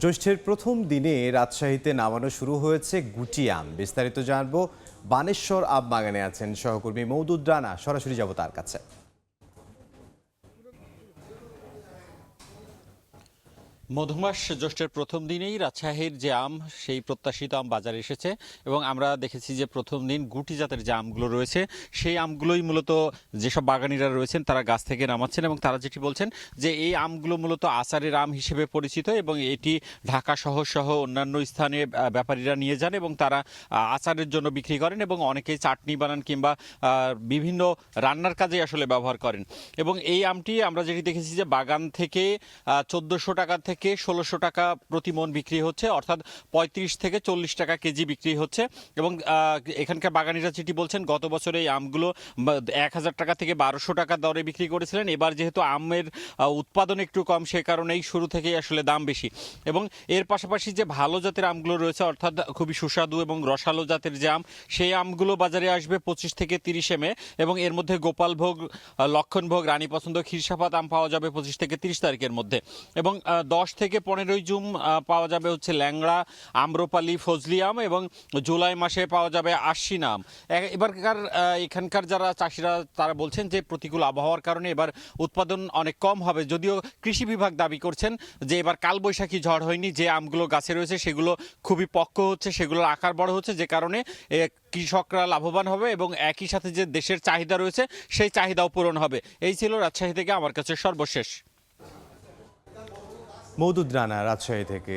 জ্যৈষ্ঠের প্রথম দিনে রাজশাহীতে নামানো শুরু হয়েছে গুটি আম। বিস্তারিত জানব বানেশ্বর আম বাগানে আছেন সহকর্মী মৌদুদ রানা। সরাসরি যাব তার কাছে। মধুমাস জ্যৈষ্ঠের প্রথম দিনেই রাজশাহীর যে আম, সেই প্রত্যাশিত আম বাজারে এসেছে এবং আমরা দেখেছি যে প্রথম দিন গুটি জাতের যে আমগুলো রয়েছে, সেই আমগুলোই মূলত যেসব বাগানিরা রয়েছেন তারা গাছ থেকে নামাচ্ছেন এবং তারা যেটি বলছেন যে এই আমগুলো মূলত আচারের আম হিসেবে পরিচিত এবং এটি ঢাকা শহর সহ অন্যান্য স্থানে ব্যাপারীরা নিয়ে যান এবং তারা আচারের জন্য বিক্রি করেন এবং অনেকেই চাটনি বানান কিংবা বিভিন্ন রান্নার কাজে আসলে ব্যবহার করেন। এবং এই আমটি আমরা যেটি দেখেছি যে বাগান থেকে চোদ্দোশো টাকা থেকে ষোলোশো টাকা প্রতি মন বিক্রি হচ্ছে অর্থাৎ পঁয়ত্রিশ থেকে চল্লিশ টাকা কেজি বিক্রি হচ্ছে। এবং এখানকার বাগানিরা যেটি বলছেন গত বছরে এই আমগুলো এক হাজার টাকা থেকে বারোশো টাকা দরে বিক্রি করেছিলেন। এবার যেহেতু আমের উৎপাদন একটু কম সে কারণেই শুরু থেকেই আসলে দাম বেশি। এবং এর পাশাপাশি যে ভালো জাতের আমগুলো রয়েছে অর্থাৎ খুবই সুস্বাদু এবং রসালো জাতের যে আম সেই আমগুলো বাজারে আসবে পঁচিশ থেকে তিরিশে মে এবং এর মধ্যে গোপালভোগ লক্ষণভোগ রানী পছন্দ ক্ষীরসাপাত আম পাওয়া যাবে পঁচিশ থেকে তিরিশ তারিখের মধ্যে। এবং আহ, দশ থেকে পনেরোই জুন পাওয়া যাবে হচ্ছে ল্যাংড়া, আম্রপালি ফজলি আম এবং জুলাই মাসে পাওয়া যাবে আশ্বিন আম এ- এবারকার এখানকার যারা চাষিরা, তারা বলছেন যে প্রতিকূল আবহাওয়ার কারণে এবার উৎপাদন অনেক কম হবে। যদিও কৃষি বিভাগ দাবি করছেন যে এবার কালবৈশাখী ঝড় হয়নি, যে আমগুলো গাছে রয়েছে সেগুলো খুবই পক্ক হচ্ছে, সেগুলোর আকার বড় হচ্ছে, যে কারণে কৃষকরা লাভবান হবে এবং একই সাথে যে দেশের চাহিদা রয়েছে, সেই চাহিদাও পূরণ হবে। এই ছিল রাজশাহী থেকে আমার কাছে সর্বশেষ। মৌদুদ রানা রাজশাহী থেকে।